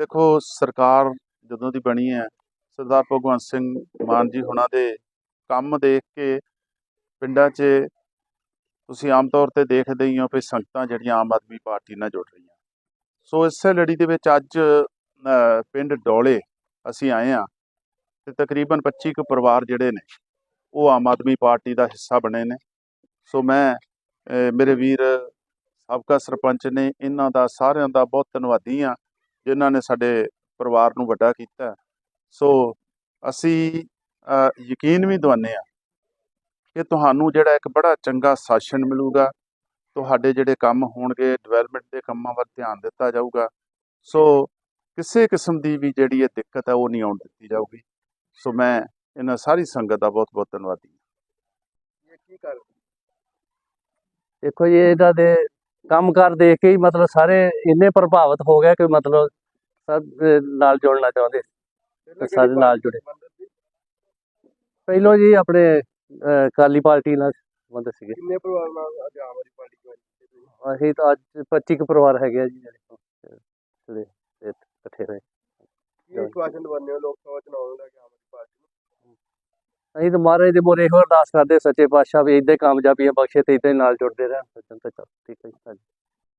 ਦੇਖੋ, ਸਰਕਾਰ ਜਦੋਂ ਦੀ ਬਣੀ ਹੈ, ਸਰਦਾਰ ਭਗਵੰਤ ਸਿੰਘ ਮਾਨ ਜੀ ਹੁਣਾਂ ਦੇ ਕੰਮ ਦੇਖ ਕੇ ਪਿੰਡਾਂ 'ਚ ਤੁਸੀਂ ਆਮ ਤੌਰ ਤੇ ਦੇਖਦੇ ਹੀ ਹੋ ਕਿ ਸੰਗਤਾਂ ਜਿਹੜੀਆਂ ਆਮ ਆਦਮੀ ਪਾਰਟੀ ਨਾਲ ਜੁੜ ਰਹੀਆਂ। ਸੋ ਇਸੇ ਲੜੀ ਦੇ ਵਿੱਚ ਅੱਜ ਪਿੰਡ ਡੋਲੇ ਅਸੀਂ ਆਏ ਆ ਤੇ ਤਕਰੀਬਨ 25 ਕੁ ਪਰਿਵਾਰ ਜਿਹੜੇ ਨੇ, ਉਹ ਆਮ ਆਦਮੀ ਪਾਰਟੀ ਦਾ ਹਿੱਸਾ ਬਣੇ ਨੇ। ਸੋ ਮੈਂ ਮੇਰੇ ਵੀਰ ਸਾਬਕਾ ਸਰਪੰਚ ਨੇ ਇਹਨਾਂ ਦਾ ਸਾਰਿਆਂ ਦਾ ਬਹੁਤ ਧੰਨਵਾਦੀ ਆ ਜਿਨ੍ਹਾਂ ਨੇ ਸਾਡੇ ਪਰਿਵਾਰ ਨੂੰ ਵੱਡਾ ਕੀਤਾ। ਸੋ ਅਸੀਂ ਯਕੀਨ ਵੀ ਦਵਾਨੇ ਆ ਕਿ ਤੁਹਾਨੂੰ ਜਿਹੜਾ ਇੱਕ ਬੜਾ ਚੰਗਾ ਸ਼ਾਸਨ ਮਿਲੂਗਾ, ਤੁਹਾਡੇ ਜਿਹੜੇ ਕੰਮ ਹੋਣਗੇ ਡਿਵੈਲਪਮੈਂਟ ਦੇ ਕੰਮਾਂ ਵੱਲ ਧਿਆਨ ਦਿੱਤਾ ਜਾਊਗਾ। ਸੋ ਕਿਸੇ ਕਿਸਮ ਦੀ ਵੀ ਜਿਹੜੀ ਇਹ ਦਿੱਕਤ ਹੈ ਉਹ ਨਹੀਂ ਆਉਣ ਦਿੱਤੀ ਜਾਊਗੀ। ਸੋ ਮੈਂ ਇਹਨਾਂ ਸਾਰੀ ਸੰਗਤ ਦਾ ਬਹੁਤ ਬਹੁਤ ਧੰਨਵਾਦੀ ਹਾਂ। ਇਹ ਕੀ ਕਰ ਦੇਖੋ ਜੀ, ਇਹਦਾ ਦੇ ਕੰਮਕਾਰ ਦੇਖ ਕੇ ਹੀ ਮਤਲਬ ਸਾਰੇ ਇੰਨੇ ਪ੍ਰਭਾਵਿਤ ਹੋ ਗਏ ਕਿ ਮਤਲਬ ਸਭ ਦੇ ਨਾਲ ਜੁੜਨਾ ਚਾਹੁੰਦੇ ਸਾਰੇ ਨਾਲ ਜੁੜੇ। ਪਹਿਲੋਂ ਜੀ ਆਪਣੇ ਅਕਾਲੀ ਪਾਰਟੀ ਨਾਲ ਸੰਬੰਧ ਸੀਗੇ। ਕਿੰਨੇ ਪਰਿਵਾਰ ਨਾਲ ਅੱਜ ਆਮ ਆਦਮੀ ਪਾਰਟੀ ਜੁਆਇਨ ਅਸੀਂ ਤਾਂ ਅੱਜ 25 ਕੁ ਪਰਿਵਾਰ ਹੈਗੇ ਆ ਜੀ ਜਿਹੜੇ ਇਕੱਠੇ ਹੋਏ। ਕੀ ਦਵਾਉਂਦੇ ਹੋ ਲੋਕ ਸਭਾ ਨੂੰ ਲੈ ਕੇ ਆਮ ਆਦਮੀ ਪਾਰਟੀ ਨੂੰ ਅਸੀਂ ਤਾਂ ਮਹਾਰਾਜ ਦੇ ਮੋਰੇ ਇਹੋ ਅਰਦਾਸ ਕਰਦੇ ਸੱਚੇ ਪਾਤਸ਼ਾਹ ਵੀ ਇਦਾਂ ਹੀ ਕਾਮਯਾਬੀਆਂ ਬਖਸ਼ੇ ਤੇ ਇਦਾਂ ਹੀ ਨਾਲ ਜੁੜਦੇ ਰਹਿਣ। ਸੱਜਣ ਤੇ ਚੱਲ ਠੀਕ ਹੈ ਜੀ